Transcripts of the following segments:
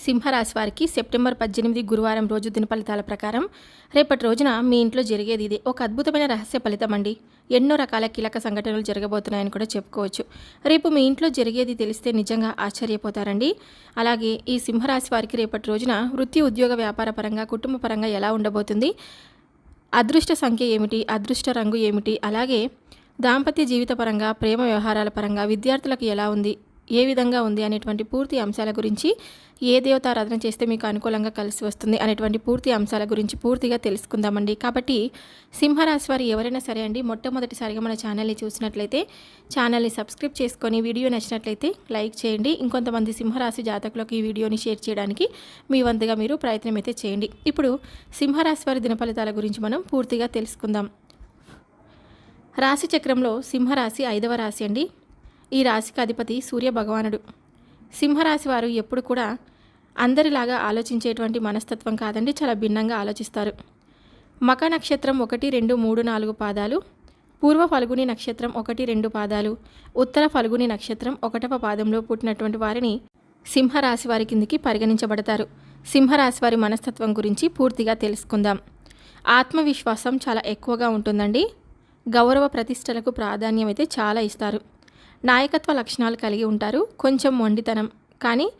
సింహరాశి వారికి సెప్టెంబర్ పద్దెనిమిది గురువారం రోజు దినఫలితాల ప్రకారం రేపటి రోజున మీ ఇంట్లో జరిగేది ఇది. ఒక అద్భుతమైన రహస్య ఫలితం అండి. ఎన్నో రకాల కీలక సంఘటనలు జరగబోతున్నాయని కూడా చెప్పుకోవచ్చు. రేపు మీ ఇంట్లో జరిగేది తెలిస్తే నిజంగా ఆశ్చర్యపోతారండి. అలాగే ఈ సింహరాశి వారికి రేపటి రోజున వృత్తి ఉద్యోగ వ్యాపార పరంగా కుటుంబ పరంగా ఎలా ఉండబోతుంది? అదృష్ట సంఖ్య ఏమిటి? అదృష్ట రంగు ఏమిటి? అలాగే దాంపత్య జీవిత పరంగా ప్రేమ వ్యవహారాల పరంగా విద్యార్థులకు ఎలా ఉంది? ఏ విధంగా ఉంది అనేటువంటి పూర్తి అంశాల గురించి ఏ దేవతారాధన చేస్తే మీకు అనుకూలంగా కలిసి వస్తుంది అనేటువంటి పూర్తి అంశాల గురించి పూర్తిగా తెలుసుకుందామండి. కాబట్టి సింహరాశి వారు ఎవరైనా సరే అండి మొట్టమొదటిసారిగా మన ఛానల్ని చూసినట్లయితే ఛానల్ని సబ్స్క్రైబ్ చేసుకొని వీడియో నచ్చినట్లయితే లైక్ చేయండి. ఇంకొంతమంది సింహరాశి జాతకులకు ఈ వీడియోని షేర్ చేయడానికి మీ వంతుగా మీరు ప్రయత్నం అయితే చేయండి. ఇప్పుడు సింహరాశి వారి దినఫలితాల గురించి మనం పూర్తిగా తెలుసుకుందాం. రాశి చక్రంలో సింహరాశి ఐదవ రాశి అండి. ఈ రాశికి అధిపతి సూర్య భగవానుడు. సింహరాశి వారు ఎప్పుడు కూడా అందరిలాగా ఆలోచించేటువంటి మనస్తత్వం కాదండి చాలా భిన్నంగా ఆలోచిస్తారు. మక నక్షత్రం ఒకటి రెండు మూడు నాలుగు పాదాలు పూర్వ ఫల్గుని నక్షత్రం ఒకటి రెండు పాదాలు ఉత్తర ఫల్గుని నక్షత్రం ఒకటవ పాదంలో పుట్టినటువంటి వారిని సింహరాశి వారి కిందికి పరిగణించబడతారు. సింహరాశి వారి మనస్తత్వం గురించి పూర్తిగా తెలుసుకుందాం. ఆత్మవిశ్వాసం చాలా ఎక్కువగా ఉంటుందండి. గౌరవ ప్రతిష్టలకు ప్రాధాన్యం అయితే చాలా ఇస్తారు. నాయకత్వ లక్షణాలు కలిగి ఉంటారు. కొంచెం మొండితనం. కానీ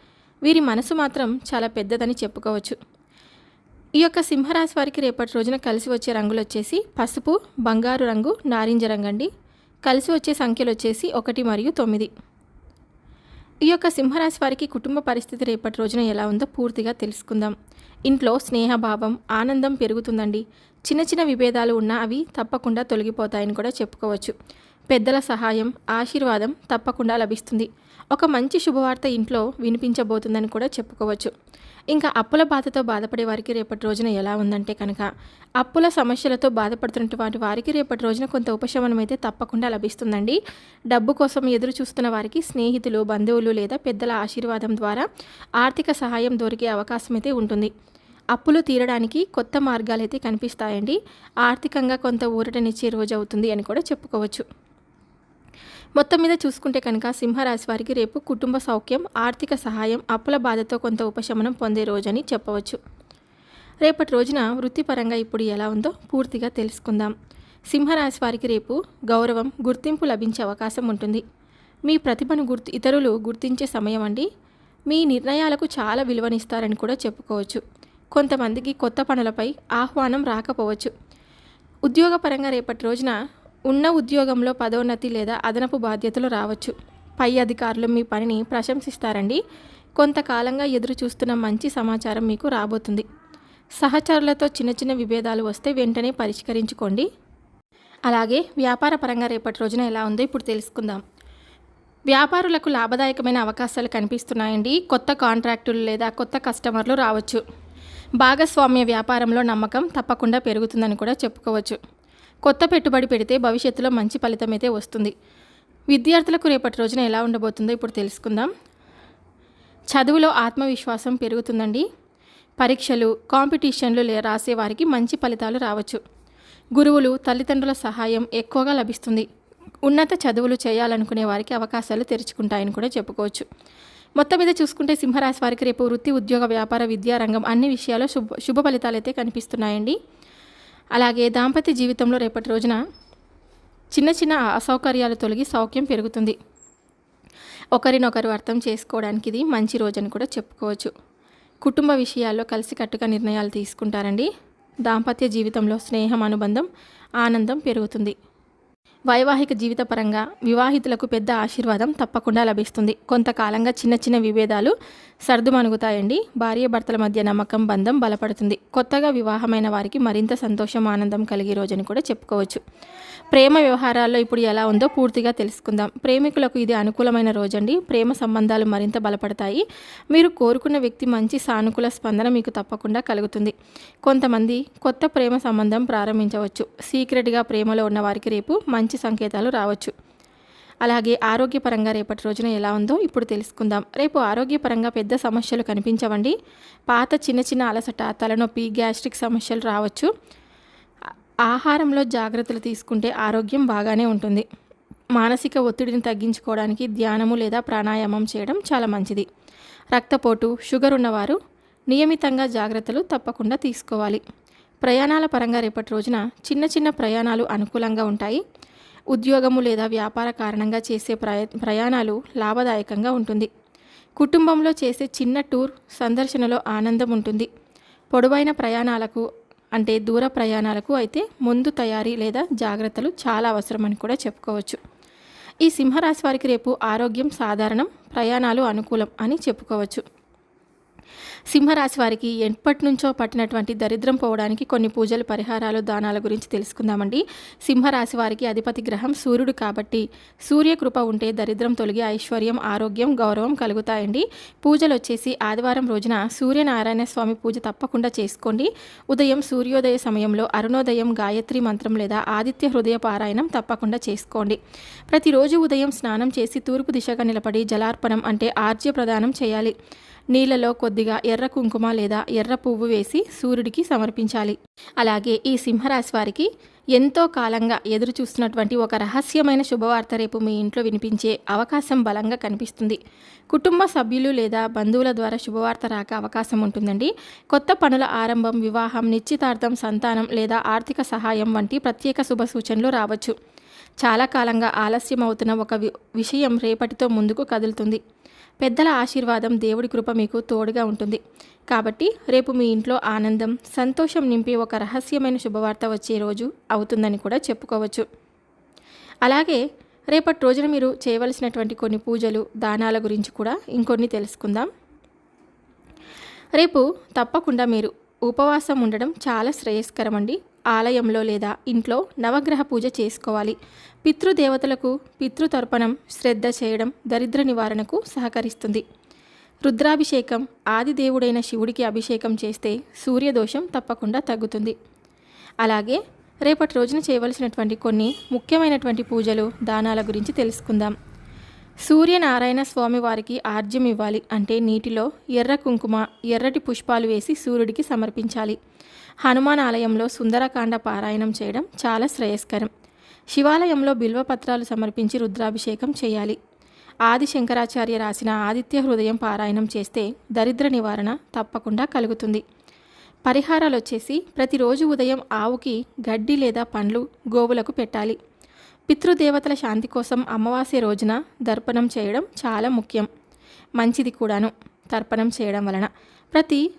వీరి మనసు మాత్రం చాలా పెద్దదని చెప్పుకోవచ్చు. ఈ యొక్క సింహరాశి వారికి రేపటి రోజున కలిసి వచ్చే రంగులు వచ్చేసి పసుపు బంగారు రంగు నారింజ రంగు అండి. కలిసి వచ్చే సంఖ్యలు వచ్చేసి ఒకటి మరియు తొమ్మిది. ఈ యొక్క సింహరాశి వారికి కుటుంబ పరిస్థితి రేపటి రోజున ఎలా ఉందో పూర్తిగా తెలుసుకుందాం. ఇంట్లో స్నేహభావం ఆనందం పెరుగుతుందండి. చిన్న చిన్న విభేదాలు ఉన్నా అవి తప్పకుండా తొలగిపోతాయని కూడా చెప్పుకోవచ్చు. పెద్దల సహాయం ఆశీర్వాదం తప్పకుండా లభిస్తుంది. ఒక మంచి శుభవార్త ఇంట్లో వినిపించబోతుందని కూడా చెప్పుకోవచ్చు. ఇంకా అప్పుల బాధతో బాధపడే వారికి రేపటి రోజున ఎలా ఉందంటే కనుక అప్పుల సమస్యలతో బాధపడుతున్నటువంటి వారికి రేపటి రోజున కొంత ఉపశమనం అయితే తప్పకుండా లభిస్తుందండి. డబ్బు కోసం ఎదురు చూస్తున్న వారికి స్నేహితులు బంధువులు లేదా పెద్దల ఆశీర్వాదం ద్వారా ఆర్థిక సహాయం దొరికే అవకాశం అయితే ఉంటుంది. అప్పులు తీరడానికి కొత్త మార్గాలు అయితే కనిపిస్తాయండి. ఆర్థికంగా కొంత ఊరటనిచ్చే రోజు అవుతుంది అని కూడా చెప్పుకోవచ్చు. మొత్తం మీద చూసుకుంటే కనుక సింహరాశి వారికి రేపు కుటుంబ సౌఖ్యం ఆర్థిక సహాయం అప్పుల బాధతో కొంత ఉపశమనం పొందే రోజని చెప్పవచ్చు. రేపటి రోజున వృత్తిపరంగా ఇప్పుడు ఎలా ఉందో పూర్తిగా తెలుసుకుందాం. సింహరాశి వారికి రేపు గౌరవం గుర్తింపు లభించే అవకాశం ఉంటుంది. మీ ప్రతిభను గుర్తు ఇతరులు గుర్తించే సమయం అండి. మీ నిర్ణయాలకు చాలా విలువనిస్తారని కూడా చెప్పుకోవచ్చు. కొంతమందికి కొత్త పనులపై ఆహ్వానం రాకపోవచ్చు. ఉద్యోగపరంగా రేపటి రోజున ఉన్న ఉద్యోగంలో పదోన్నతి లేదా అదనపు బాధ్యతలు రావచ్చు. పై అధికారులు మీ పనిని ప్రశంసిస్తారండి. కొంతకాలంగా ఎదురు చూస్తున్న మంచి సమాచారం మీకు రాబోతుంది. సహచరులతో చిన్న చిన్న విభేదాలు వస్తే వెంటనే పరిష్కరించుకోండి. అలాగే వ్యాపార పరంగా రేపటి రోజున ఎలా ఉందో ఇప్పుడు తెలుసుకుందాం. వ్యాపారులకు లాభదాయకమైన అవకాశాలు కనిపిస్తున్నాయండి. కొత్త కాంట్రాక్టులు లేదా కొత్త కస్టమర్లు రావచ్చు. భాగస్వామ్య వ్యాపారంలో నమ్మకం తప్పకుండా పెరుగుతుందని కూడా చెప్పుకోవచ్చు. కొత్త పెట్టుబడి పెడితే భవిష్యత్తులో మంచి ఫలితం అయితే వస్తుంది. విద్యార్థులకు రేపటి రోజున ఎలా ఉండబోతుందో ఇప్పుడు తెలుసుకుందాం. చదువులో ఆత్మవిశ్వాసం పెరుగుతుందండి. పరీక్షలు కాంపిటీషన్లు లే రాసే వారికి మంచి ఫలితాలు రావచ్చు. గురువులు తల్లిదండ్రుల సహాయం ఎక్కువగా లభిస్తుంది. ఉన్నత చదువులు చేయాలనుకునే వారికి అవకాశాలు తెరుచుకుంటాయని కూడా చెప్పుకోవచ్చు. మొత్తం మీద చూసుకుంటే సింహరాశి వారికి రేపు వృత్తి ఉద్యోగ వ్యాపార విద్యారంగం అన్ని విషయాల్లో శుభ శుభ ఫలితాలు అయితే కనిపిస్తున్నాయండి. అలాగే దాంపత్య జీవితంలో రేపటి రోజున చిన్న చిన్న అసౌకర్యాలు తొలగి సౌఖ్యం పెరుగుతుంది. ఒకరినొకరు అర్థం చేసుకోవడానికి ఇది మంచి రోజని కూడా చెప్పుకోవచ్చు. కుటుంబ విషయాల్లో కలిసికట్టుగా నిర్ణయాలు తీసుకుంటారండి. దాంపత్య జీవితంలో స్నేహం అనుబంధం ఆనందం పెరుగుతుంది. వైవాహిక జీవితపరంగా వివాహితులకు పెద్ద ఆశీర్వాదం తప్పకుండా లభిస్తుంది. కొంతకాలంగా చిన్న చిన్న విభేదాలు సర్దుమణుగుతాయండి. భార్య భర్తల మధ్య నమ్మకం బంధం బలపడుతుంది. కొత్తగా వివాహమైన వారికి మరింత సంతోషం ఆనందం కలిగే రోజని కూడా చెప్పుకోవచ్చు. ప్రేమ వ్యవహారాల్లో ఇప్పుడు ఎలా ఉందో పూర్తిగా తెలుసుకుందాం. ప్రేమికులకు ఇది అనుకూలమైన రోజండి. ప్రేమ సంబంధాలు మరింత బలపడతాయి. మీరు కోరుకున్న వ్యక్తి మంచి సానుకూల స్పందన మీకు తప్పకుండా కలుగుతుంది. కొంతమంది కొత్త ప్రేమ సంబంధం ప్రారంభించవచ్చు. సీక్రెట్గా ప్రేమలో ఉన్న వారికి రేపు మంచి మంచి సంకేతాలు రావచ్చు. అలాగే ఆరోగ్యపరంగా రేపటి రోజున ఎలా ఉందో ఇప్పుడు తెలుసుకుందాం. రేపు ఆరోగ్యపరంగా పెద్ద సమస్యలు కనిపించవండి. పాత చిన్న చిన్న అలసట తలనొప్పి గ్యాస్ట్రిక్ సమస్యలు రావచ్చు. ఆహారంలో జాగ్రత్తలు తీసుకుంటే ఆరోగ్యం బాగానే ఉంటుంది. మానసిక ఒత్తిడిని తగ్గించుకోవడానికి ధ్యానము లేదా ప్రాణాయామం చేయడం చాలా మంచిది. రక్తపోటు షుగర్ ఉన్నవారు నియమితంగా జాగ్రత్తలు తప్పకుండా తీసుకోవాలి. ప్రయాణాల పరంగా రేపటి రోజున చిన్న చిన్న ప్రయాణాలు అనుకూలంగా ఉంటాయి. ఉద్యోగము లేదా వ్యాపార కారణంగా చేసే ప్రయ ప్రయాణాలు లాభదాయకంగా ఉంటుంది. కుటుంబంలో చేసే చిన్న టూర్ సందర్శనలో ఆనందం ఉంటుంది. పొడవైన ప్రయాణాలకు అంటే దూర ప్రయాణాలకు అయితే ముందు తయారీ లేదా జాగ్రత్తలు చాలా అవసరం అని కూడా చెప్పుకోవచ్చు. ఈ సింహరాశి వారికి రేపు ఆరోగ్యం సాధారణం ప్రయాణాలు అనుకూలం అని చెప్పుకోవచ్చు. సింహరాశి వారికి ఎప్పటి నుంచో పట్టినటువంటి దరిద్రం పోవడానికి కొన్ని పూజలు పరిహారాలు దానాల గురించి తెలుసుకుందామండి. సింహరాశి వారికి అధిపతి గ్రహం సూర్యుడు కాబట్టి సూర్యకృప ఉంటే దరిద్రం తొలగి ఐశ్వర్యం ఆరోగ్యం గౌరవం కలుగుతాయండి. పూజలు వచ్చేసి ఆదివారం రోజున సూర్యనారాయణ స్వామి పూజ తప్పకుండా చేసుకోండి. ఉదయం సూర్యోదయ సమయంలో అరుణోదయం గాయత్రి మంత్రం లేదా ఆదిత్య హృదయ పారాయణం తప్పకుండా చేసుకోండి. ప్రతిరోజు ఉదయం స్నానం చేసి తూర్పు దిశగా నిలబడి జలార్పణం అంటే ఆర్జ్య ప్రదానం చేయాలి. నీళ్ళలో కొద్దిగా ఎర్ర కుంకుమ లేదా ఎర్ర పువ్వు వేసి సూర్యుడికి సమర్పించాలి. అలాగే ఈ సింహరాశి వారికి ఎంతో కాలంగా ఎదురు చూస్తున్నటువంటి ఒక రహస్యమైన శుభవార్త రేపు మీ ఇంట్లో వినిపించే అవకాశం బలంగా కనిపిస్తుంది. కుటుంబ సభ్యులు లేదా బంధువుల ద్వారా శుభవార్త రాక అవకాశం ఉంటుందండి. కొత్త పనుల ఆరంభం వివాహం నిశ్చితార్థం సంతానం లేదా ఆర్థిక సహాయం వంటి ప్రత్యేక శుభ సూచనలు రావచ్చు. చాలా కాలంగా ఆలస్యం అవుతున్న ఒక వి- విషయం రేపటితో ముందుకు కదులుతుంది. పెద్దల ఆశీర్వాదం దేవుడి కృప మీకు తోడుగా ఉంటుంది. కాబట్టి రేపు మీ ఇంట్లో ఆనందం సంతోషం నింపి ఒక రహస్యమైన శుభవార్త వచ్చే రోజు అవుతుందని కూడా చెప్పుకోవచ్చు. అలాగే రేపటి రోజున మీరు చేయవలసినటువంటి కొన్ని పూజలు దానాల గురించి కూడా ఇంకొన్ని తెలుసుకుందాం. రేపు తప్పకుండా మీరు ఉపవాసం ఉండడం చాలా శ్రేయస్కరం అండి ఆలయంలో లేదా ఇంట్లో నవగ్రహ పూజ చేసుకోవాలి. పితృదేవతలకు పితృతర్పణం శ్రద్ధ చేయడం దరిద్ర నివారణకు సహకరిస్తుంది. రుద్రాభిషేకం ఆదిదేవుడైన శివుడికి అభిషేకం చేస్తే సూర్యదోషం తప్పకుండా తగ్గుతుంది. అలాగే రేపటి రోజున చేయవలసినటువంటి కొన్ని ముఖ్యమైనటువంటి పూజలు దానాల గురించి తెలుసుకుందాం. సూర్యనారాయణ స్వామి వారికి ఆర్జ్యం ఇవ్వాలి అంటే నీటిలో ఎర్ర కుంకుమ ఎర్రటి పుష్పాలు వేసి సూర్యుడికి సమర్పించాలి. హనుమాన్ ఆలయంలో సుందరకాండ పారాయణం చేయడం చాలా శ్రేయస్కరం. శివాలయంలో బిల్వపత్రాలు సమర్పించి రుద్రాభిషేకం చేయాలి. ఆది శంకరాచార్య రాసిన ఆదిత్య హృదయం పారాయణం చేస్తే దరిద్ర నివారణ తప్పకుండా కలుగుతుంది. పరిహారాలు వచ్చేసి ప్రతిరోజు ఉదయం ఆవుకి గడ్డి లేదా పండ్లు గోవులకు పెట్టాలి. పితృదేవతల శాంతి కోసం అమావాస్య రోజున దర్పణం చేయడం చాలా ముఖ్యం. మంచిది కూడాను. తర్పణం చేయడం వలన ప్రతి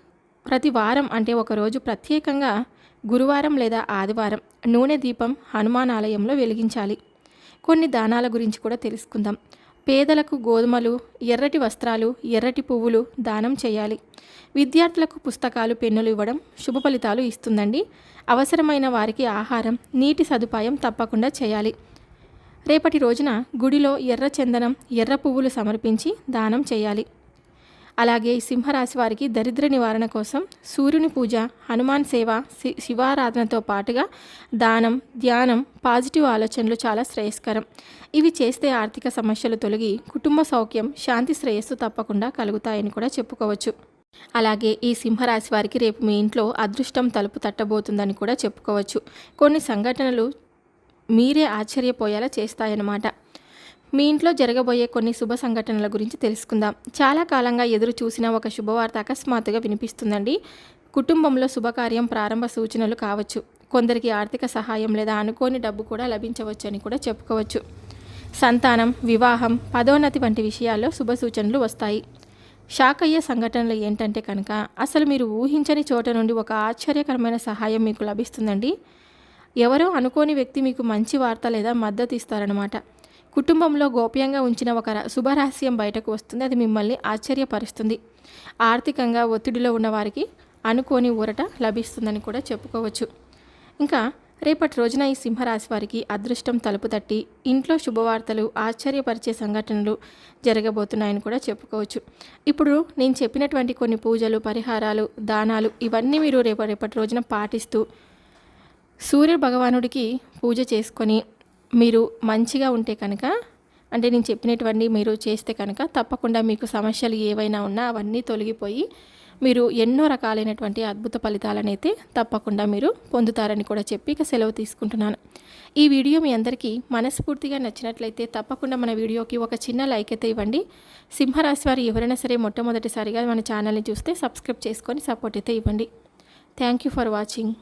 ప్రతి వారం అంటే ఒకరోజు ప్రత్యేకంగా గురువారం లేదా ఆదివారం నూనె దీపం హనుమాన్ ఆలయంలో వెలిగించాలి. కొన్ని దానాల గురించి కూడా తెలుసుకుందాం. పేదలకు గోధుమలు ఎర్రటి వస్త్రాలు ఎర్రటి పువ్వులు దానం చేయాలి. విద్యార్థులకు పుస్తకాలు పెన్నులు ఇవ్వడం శుభ ఫలితాలు ఇస్తుందండి. అవసరమైన వారికి ఆహారం నీటి సదుపాయం తప్పకుండా చేయాలి. రేపటి రోజున గుడిలో ఎర్ర చందనం ఎర్ర పువ్వులు సమర్పించి దానం చేయాలి. అలాగే సింహరాశి వారికి దరిద్ర నివారణ కోసం సూర్యుని పూజ హనుమాన్ సేవ శి- శివారాధనతో పాటుగా దానం ధ్యానం పాజిటివ్ ఆలోచనలు చాలా శ్రేయస్కరం. ఇవి చేస్తే ఆర్థిక సమస్యలు తొలగి కుటుంబ సౌఖ్యం శాంతి శ్రేయస్సు తప్పకుండా కలుగుతాయని కూడా చెప్పుకోవచ్చు. అలాగే ఈ సింహరాశి వారికి రేపు మీ ఇంట్లో అదృష్టం తలుపు తట్టబోతుందని కూడా చెప్పుకోవచ్చు. కొన్ని సంఘటనలు మీరే ఆశ్చర్యపోయేలా చేస్తాయన్నమాట. మీ ఇంట్లో జరగబోయే కొన్ని శుభ సంఘటనల గురించి తెలుసుకుందాం. చాలా కాలంగా ఎదురు చూసిన ఒక శుభవార్త అకస్మాత్తుగా వినిపిస్తుందండి. కుటుంబంలో శుభకార్యం ప్రారంభ సూచనలు కావచ్చు. కొందరికి ఆర్థిక సహాయం లేదా అనుకోని డబ్బు కూడా లభించవచ్చు అని కూడా చెప్పుకోవచ్చు. సంతానం వివాహం పదోన్నతి వంటి విషయాల్లో శుభ సూచనలు వస్తాయి. షాక్ అయ్యే సంఘటనలు ఏంటంటే కనుక అసలు మీరు ఊహించని చోట నుండి ఒక ఆశ్చర్యకరమైన సహాయం మీకు లభిస్తుందండి. ఎవరో అనుకోని వ్యక్తి మీకు మంచి వార్త లేదా మద్దతు ఇస్తారనమాట కుటుంబంలో గోప్యంగా ఉంచిన ఒక శుభరహస్యం బయటకు వస్తుంది. అది మిమ్మల్ని ఆశ్చర్యపరుస్తుంది. ఆర్థికంగా ఒత్తిడిలో ఉన్నవారికి అనుకోని ఊరట లభిస్తుందని కూడా చెప్పుకోవచ్చు. ఇంకా రేపటి రోజున ఈ సింహరాశి వారికి అదృష్టం తలుపు తట్టి ఇంట్లో శుభవార్తలు ఆశ్చర్యపరిచే సంఘటనలు జరగబోతున్నాయని కూడా చెప్పుకోవచ్చు. ఇప్పుడు నేను చెప్పినటువంటి కొన్ని పూజలు పరిహారాలు దానాలు ఇవన్నీ మీరు రేపటి రేపటి రోజున పాటిస్తూ సూర్య భగవానుడికి పూజ చేసుకొని మీరు మంచిగా ఉంటే కనుక అంటే నేను చెప్పినటువంటి మీరు చేస్తే కనుక తప్పకుండా మీకు సమస్యలు ఏవైనా ఉన్నా అవన్నీ తొలగిపోయి మీరు ఎన్నో రకాలైనటువంటి అద్భుత ఫలితాలనైతే తప్పకుండా మీరు పొందుతారని కూడా చెప్పి ఇక సెలవు తీసుకుంటున్నాను. ఈ వీడియో మీ అందరికీ మనస్ఫూర్తిగా నచ్చినట్లయితే తప్పకుండా మన వీడియోకి ఒక చిన్న లైక్ అయితే ఇవ్వండి. సింహరాశి వారు ఎవరైనా సరే మొట్టమొదటిసారిగా మన ఛానల్ని చూస్తే సబ్స్క్రైబ్ చేసుకొని సపోర్ట్ అయితే ఇవ్వండి. Thank you for watching.